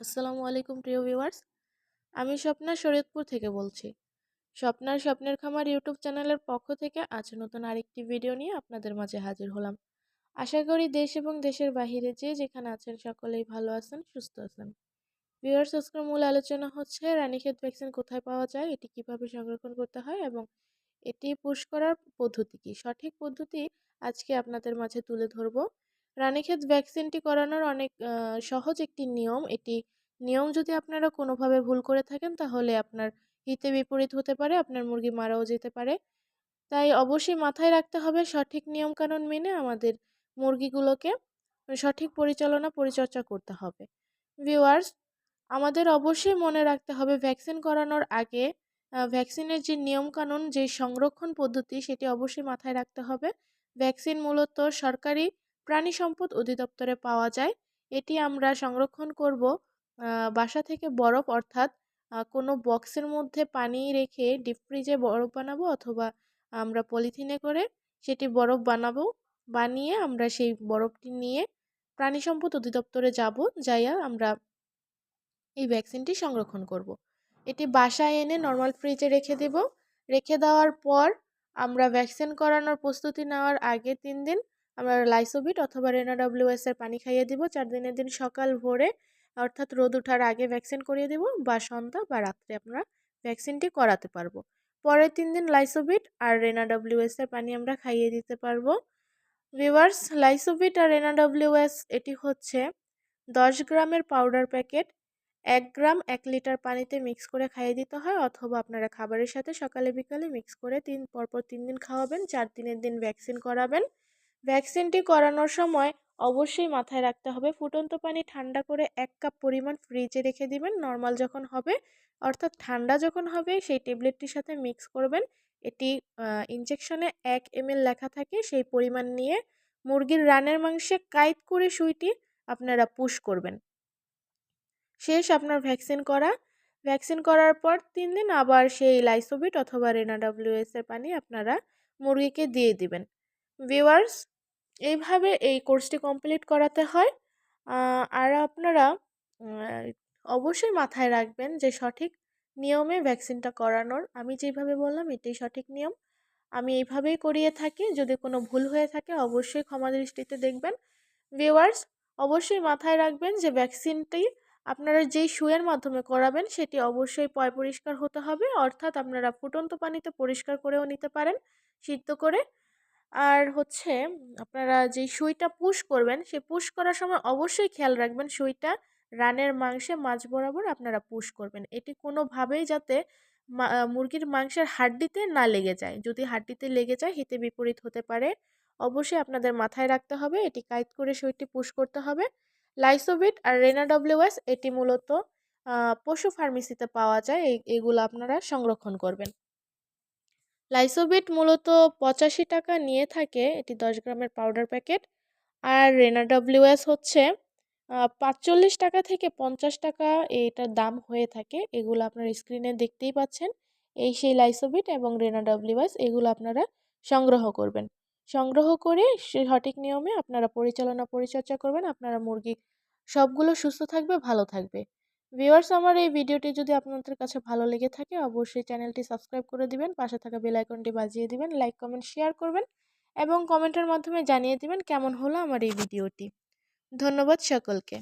আসসালামু আলাইকুম, প্রিয় ভিউয়ার্স। আমি স্বপ্না শরীয়তপুর থেকে বলছি। স্বপ্নার স্বপ্নের খামার ইউটিউব চ্যানেলের পক্ষ থেকে আজ নতুন আরেকটি ভিডিও নিয়ে আপনাদের মাঝে হাজির হলাম। আশা করি দেশ এবং দেশের বাহিরে যে যেখানে আছেন সকলেই ভালো আছেন, সুস্থ আছেন। ভিউয়ার্স, আজকের মূল আলোচনা হচ্ছে রানীক্ষেত ভ্যাকসিন কোথায় পাওয়া যায়, এটি কীভাবে সংরক্ষণ করতে হয় এবং এটি পুশ করার পদ্ধতি কী? সঠিক পদ্ধতি আজকে আপনাদের মাঝে তুলে ধরবো। রানীক্ষেত ভ্যাকসিনটি করানোর অনেক সহজ একটি নিয়ম। এটি নিয়ম যদি আপনারা কোনোভাবে ভুল করে থাকেন, তাহলে আপনার হিতে বিপরীত হতে পারে, আপনার মুরগি মারাও যেতে পারে। তাই অবশ্যই মাথায় রাখতে হবে সঠিক নিয়মকানুন মেনে আমাদের মুরগিগুলোকে সঠিক পরিচালনা, পরিচর্যা করতে হবে। ভিউয়ার্স, আমাদের অবশ্যই মনে রাখতে হবে ভ্যাকসিন করানোর আগে ভ্যাকসিনের যে নিয়মকানুন, যে সংরক্ষণ পদ্ধতি, সেটি অবশ্যই মাথায় রাখতে হবে। ভ্যাকসিন মূলত সরকারি প্রাণী সম্পদ অধিদপ্তরে পাওয়া যায় এটি আমরা সংরক্ষণ করব বাসা থেকে বরফ অর্থাৎ কোনো বক্সের মধ্যে পানি রেখে ডিপ ফ্রিজে বরফ বানাবো অথবা আমরা পলিথিনে করে সেটি বরফ বানাবো, বানিয়ে আমরা সেই বরফটি নিয়ে প্রাণী সম্পদ অধিদপ্তরে যাব, যাইয়া আমরা এই ভ্যাকসিনটি সংরক্ষণ করব। এটি বাসায় এনে নর্মাল ফ্রিজে রেখে দেব রেখে দেওয়ার পর আমরা ভ্যাকসিন করানোর প্রস্তুতি নেওয়ার আগে তিন দিন আমরা লাইসোবিট অথবা রেনাডাব্লিউএস এর পানি খাইয়ে দিব। চার দিনের দিন সকাল ভোরে অর্থাৎ রোদ ওঠার আগে ভ্যাকসিন করিয়ে দেব বা সন্ধ্যা বা রাত্রে আমরা ভ্যাকসিনটি করাতে পারব। পরের তিন দিন লাইসোবিট আর রেনাডাব্লিউএস এর পানি আমরা খাইয়ে দিতে পারব। ভিভার্স লাইসোবিট আর রেনাডাব্লিউএস এটি হচ্ছে দশ গ্রামের পাউডার প্যাকেট। এক গ্রাম এক লিটার পানিতে মিক্স করে খাইয়ে দিতে হয় অথবা আপনারা খাবারের সাথে সকালে বিকালে মিক্স করে তিন, পরপর তিন দিন খাওয়াবেন, চার দিনের দিন ভ্যাকসিন করাবেন। ভ্যাকসিনটি করানোর সময় অবশ্যই মাথায় রাখতে হবে, ফুটন্ত পানি ঠান্ডা করে এক কাপ পরিমাণ ফ্রিজে রেখে দিবেন, নর্মাল যখন হবে, অর্থাৎ ঠান্ডা যখন হবে, সেই ট্যাবলেটটির সাথে মিক্স করবেন। এটি ইনজেকশনে এক এম লেখা থাকে, সেই পরিমাণ নিয়ে মুরগির রানের মাংসে কাইট করে সুইটি আপনারা পুশ করবেন। শেষ আপনার ভ্যাকসিন করা। ভ্যাকসিন করার পর তিন দিন আবার সেই লাইসোবিট অথবা রেনা ডাব্লিউএস এর পানি আপনারা মুরগিকে দিয়ে দিবেন। ভিওয়ার্স এইভাবে এই কোর্সটি কমপ্লিট করাতে হয়। আর আপনারা অবশ্যই মাথায় রাখবেন যে সঠিক নিয়মে ভ্যাকসিনটা করানোর, আমি যেভাবে বললাম এটাই সঠিক নিয়ম। আমি এইভাবেই করিয়ে থাকি, যদি কোনো ভুল হয়ে থাকে অবশ্যই ক্ষমা দৃষ্টিতে দেখবেন। ভিওয়ার্স অবশ্যই মাথায় রাখবেন যে ভ্যাকসিনটি আপনারা যেই শুয়ের মাধ্যমে করাবেন সেটি অবশ্যই পয় পরিষ্কার হতে হবে, অর্থাৎ আপনারা ফুটন্ত পানিতে পরিষ্কার করেও নিতে পারেন, সিদ্ধ করে। আর হচ্ছে আপনারা যেই সুইটা পুশ করবেন, সেই পুশ করার সময় অবশ্যই খেয়াল রাখবেন সুইটা রানের মাংসে মাছ বরাবর আপনারা পুশ করবেন। এটি কোনোভাবেই যাতে মুরগির মাংসের হাড্ডিতে না লেগে যায়। যদি হাড্ডিতে লেগে যায়, হিতে বিপরীত হতে পারে। অবশ্যই আপনাদের মাথায় রাখতে হবে, এটি কাইট করে সুইটি পুশ করতে হবে। লাইসোবিট আর রেনা ডব্লিউএস, এটি মূলত পশু ফার্মেসিতে পাওয়া যায়। এগুলো আপনারা সংরক্ষণ করবেন। লাইসোবিট মূলত পঁচাশি টাকা নিয়ে থাকে, এটি দশ গ্রামের পাউডার প্যাকেট আর রেনা ডব্লিউএস হচ্ছে পাঁচচল্লিশ টাকা থেকে পঞ্চাশ টাকা এটার দাম হয়ে থাকে, এগুলো আপনারা স্ক্রিনে দেখতেই পাচ্ছেন। এই সেই লাইসোবিট এবং রেনা ডব্লিউএস এগুলো আপনারা সংগ্রহ করবেন। সংগ্রহ করে সঠিক নিয়মে আপনারা পরিচালনা, পরিচর্যা করবেন, আপনারা মুরগি সবগুলো সুস্থ থাকবে, ভালো থাকবে। ভিউয়ার্স, আমার এই ভিডিওটি যদি আপনাদের কাছে ভালো লেগে থাকে, অবশ্যই চ্যানেলটি সাবস্ক্রাইব করে দিবেন, পাশে থাকা বেল আইকনটি বাজিয়ে দিবেন, লাইক, কমেন্ট, শেয়ার করবেন এবং কমেন্টের মাধ্যমে জানিয়ে দিবেন কেমন হলো আমার এই ভিডিওটি। ধন্যবাদ সকলকে।